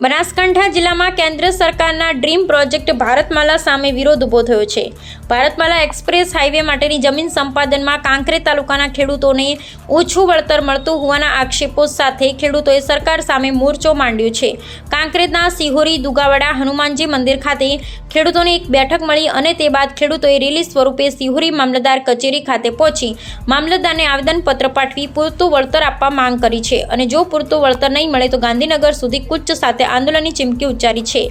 બનાસકાંઠા જિલ્લામાં કેન્દ્ર સરકારના ડ્રીમ પ્રોજેક્ટ ભારતમાલા સામે વિરોધ ઊભો થયો છે. ભારતમાલા એક્સપ્રેસ હાઈવે માટેની જમીન સંપાદનમાં કાંકરે તાલુકાના ખેડૂતોને ઓછું વળતર મળતું હોવાના આક્ષેપો સાથે ખેડૂતોએ સરકાર સામે મોરચો માંડ્યો છે. કાંકરેજના સિહોરી, દુગાવાડા, હનુમાનજી મંદિર ખાતે ખેડૂતોને એક બેઠક મળી અને તે બાદ ખેડૂતોએ રેલી સ્વરૂપે સિહોરી મામલતદાર કચેરી ખાતે પહોંચી મામલતદારને આવેદનપત્ર પાઠવી પૂરતું વળતર આપવા માંગ કરી છે. અને જો પૂરતું વળતર નહીં મળે તો ગાંધીનગર સુધી કુચ્ચ સાથે આંદોલનની ચીમકી ઉચ્ચારી છે.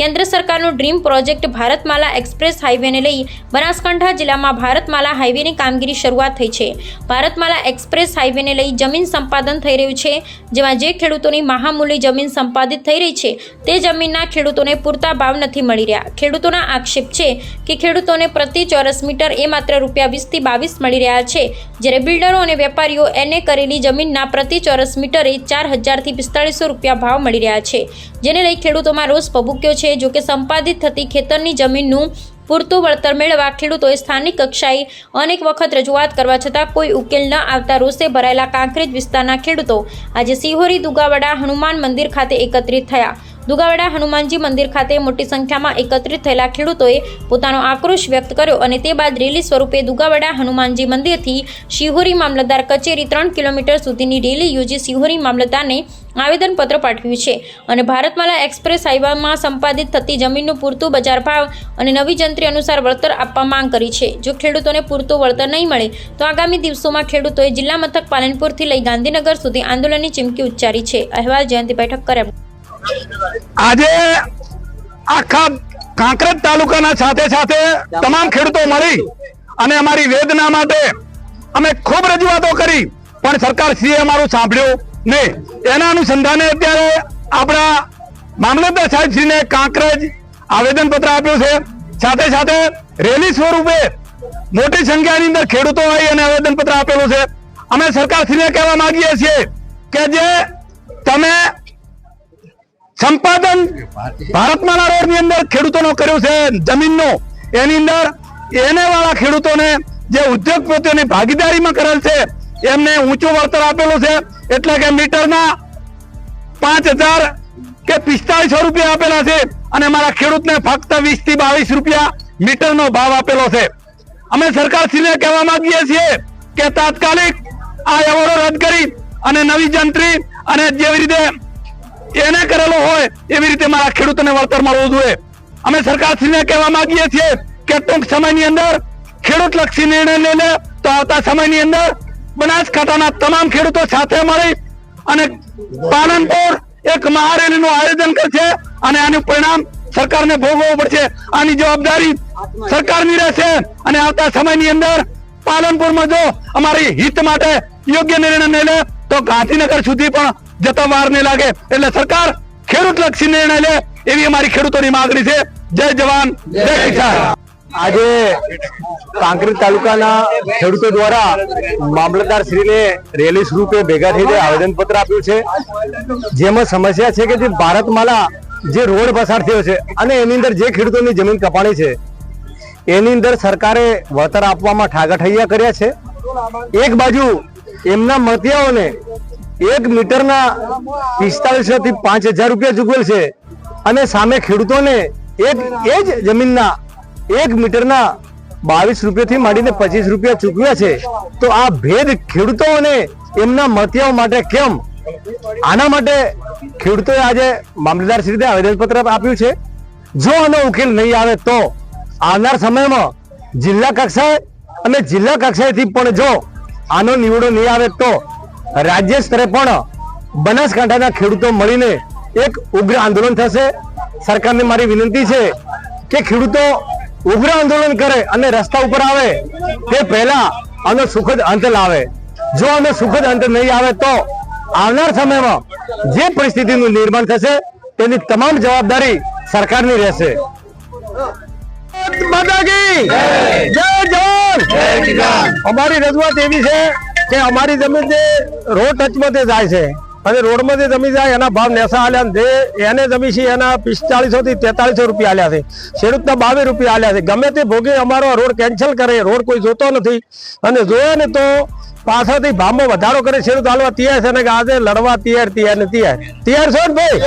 કેન્દ્ર સરકારનો ડ્રીમ પ્રોજેક્ટ ભારતમાલા એક્સપ્રેસ હાઈવેને લઈ બનાસકાંઠા જિલ્લામાં ભારતમાલા હાઈવેની કામગીરી શરૂઆત થઈ છે. ભારતમાલા એક્સપ્રેસ હાઈવેને લઈ જમીન સંપાદન થઈ રહ્યું છે, જેમાં જે ખેડૂતોની મહામૂલ્ય જમીન સંપાદિત થઈ રહી છે, તે જમીનના ખેડૂતોને પૂરતા ભાવ નથી મળી રહ્યા. ખેડૂતોના આક્ષેપ છે કે ખેડૂતોને પ્રતિ ચોરસ મીટર એ માત્ર રૂપિયા વીસથી બાવીસ મળી રહ્યા છે, જ્યારે બિલ્ડરો અને વેપારીઓ એને કરેલી જમીનના પ્રતિ ચોરસ મીટરે ચાર હજારથી પિસ્તાળીસો રૂપિયા ભાવ મળી રહ્યા છે. જેને લઈ ખેડૂતોમાં રોષ ભભૂક્યો છે. જોકે સંપાદિત થતી ખેતરની જમીનનું પૂરતું વળતર મેળવવા ખેડૂતોએ સ્થાનિક કક્ષાએ અનેક વખત રજૂઆત કરવા છતાં કોઈ ઉકેલ ન આવતા રોષે ભરાયેલા કાંકરેજ વિસ્તારના ખેડૂતો આજે સિહોરી દુગાવાડા હનુમાન મંદિર ખાતે એકત્રિત થયા. દુગાવાડા હનુમાનજી મંદિર ખાતે મોટી સંખ્યામાં એકત્રિત થયેલા ખેડૂતોએ પોતાનો આક્રોશ વ્યક્ત કર્યો અને તે બાદ રેલી સ્વરૂપે દુગાવાડા હનુમાનજી મંદિરથી શિહોરી મામલતદાર કચેરી ત્રણ કિલોમીટર સુધીની રેલી યોજી શિહોરી મામલતદારને આવેદનપત્ર પાઠવ્યું છે અને ભારતમાલા એક્સપ્રેસ હાઈવેમાં સંપાદિત થતી જમીનનું પૂરતું બજાર ભાવ અને નવી જંત્રી અનુસાર વળતર આપવા માંગ કરી છે. જો ખેડૂતોને પૂરતું વળતર નહીં મળે, તો આગામી દિવસોમાં ખેડૂતોએ જિલ્લા મથક પાલનપુરથી લઈ ગાંધીનગર સુધી આંદોલનની ચીમકી ઉચ્ચારી છે. અહેવાલ જયંતિભાઈ ઠક્કર. આજે આખા કાંકરેજ તાલુકાના સાથે સાથે તમામ ખેડૂતો મળી અને અમારી વેદના માટે અમે ખૂબ રજૂઆતો કરી, પણ સરકાર શ્રીએ અમારું સાંભળ્યું. નહીં, એના અનુસંધાને અત્યારે આપણા મામલતદાર સાહેબ શ્રીને કાંકરેજ આવેદન પત્ર આપ્યું છે. સાથે સાથે રેલી સ્વરૂપે મોટી સંખ્યાની અંદર ખેડૂતો આવી અને આવેદન પત્ર આપેલું છે. અમે સરકાર શ્રીને કહેવા માંગીએ છીએ કે જે તમે સંપાદન ભારતમાળા રોડની અંદર ખેડૂતોનો કર્યો છે, જમીનનો, એની અંદર એને વાળા ખેડૂતોને જે ઉદ્યોગપતિઓની ભાગીદારીમાં કરેલ છે એમને ઊંચું વળતર આપેલું છે. એટલે કે મીટરના પાંચ હજાર કે પિસ્તાળીસો રૂપિયા આપેલા છે. અને મારા ખેડૂતને ફક્ત વીસથી બાવીસ રૂપિયા મીટરનો ભાવ આપેલો છે. અમે સરકારશ્રીને કહેવા માંગીએ છીએ કે તાત્કાલિક આ એવોર્ડો રદ કરી અને નવી જંત્રી અને જેવી રીતે એને કરેલો હોય એવી રીતે મારા ખેડૂતોને વળતર મળવું જોઈએ. અમે સરકારશ્રીને કહેવા માંગીએ છીએ કે ટૂંક સમયની અંદર ખેડૂતલક્ષી નિર્ણય લઈ લે તો આવતા સમયની અંદર બનાસકાંઠાના તમામ ખેડૂતો સાથે મળી અને પાલનપુર એક મહારેલીનું આયોજન કરશે અને આનું પરિણામ સરકારને ભોગવવું પડશે. આની જવાબદારી સરકારની રહેશે અને આવતા સમયની અંદર પાલનપુરમાં જો અમારી હિત માટે યોગ્ય નિર્ણય નહીં લે, તો ગાંધીનગર સુધી પણ જતા વાર નહીં લાગે. એટલે સરકાર ખેડૂત લક્ષી નિર્ણય લે એવી અમારી ખેડૂતોની માંગણી છે. જય જવાન, જય કિસાન. આજે કાંકરેજ તાલુકાના ખેડૂતો દ્વારા મામલતદાર શ્રીને રેલી સ્વરૂપે ભેગા થઈને આવેદન પત્ર આપ્યું છે. જેમાં સમસ્યા છે કે જે ભારતમાલા જે રોડ પસાર થયો છે અને એની અંદર જે ખેડૂતોની જમીન કપાણી છે, એની અંદર સરકારે વળતર આપવામાં ઠાગાઠૈયા કર્યા છે. એક બાજુ એમના મતિયાઓને એક મીટરના પિસ્તાલીસો થી પાંચ હજાર રૂપિયા ચૂકવેલ છે અને સામે ખેડૂતોને એક એ જ જમીનના એક મીટરના બાવીસ રૂપિયાથી માંડીને પચીસ રૂપિયા ચૂકવ્યા છે. તો આ ભેદ ખેડૂતો અને એમના મતિયાઓ માટે કેમ? આના માટે ખેડૂતોએ આજે મામલતદાર શ્રીને આવેદનપત્ર આપ્યું છે. જો આનો ઉકેલ નહીં આવે તો આવનાર સમયમાં જિલ્લા કક્ષાએ અને જિલ્લા કક્ષાએથી પણ જો આનો નિવડો નહીં આવે તો રાજ્ય સ્તરે પણ બનાસકાંઠાના ખેડૂતો મળીને એક ઉગ્ર આંદોલન થશે. સરકારને મારી વિનંતી છે કે ખેડૂતો ઉગ્ર આંદોલન કરે અને રસ્તા ઉપર આવે, તે પહેલા આનો સુખદ અંત લાવે. જો આનો સુખદ અંત નહીં આવે તો આવનાર સમયમાં જે પરિસ્થિતિનું નિર્માણ થશે, તેની તમામ જવાબદારી સરકારની રહેશે. અમારી રજૂઆત એવી છે કે અમારી જમીન જે રોડ ટચમાં જાય છે. અને રોડમાંથી જમી જાય, એના ભાવ નેસા આલ્યા જે એને જમી છે, એના પિસ્તાળીસો થી તેતાલીસો રૂપિયા આલ્યા છે. ખેડૂતના બાવીસ રૂપિયા આલ્યા છે. ગમે તે ભોગે અમારો રોડ કેન્સલ કરે, રોડ કોઈ જોતો નથી. અને જોયે ને તો પાછળથી ભાવમાં વધારો કરે, ખેડૂત હાલવા તૈયાર છે ને આજે લડવા તૈયાર તૈયાર ને તૈયાર. તૈયાર છો ને ભાઈ?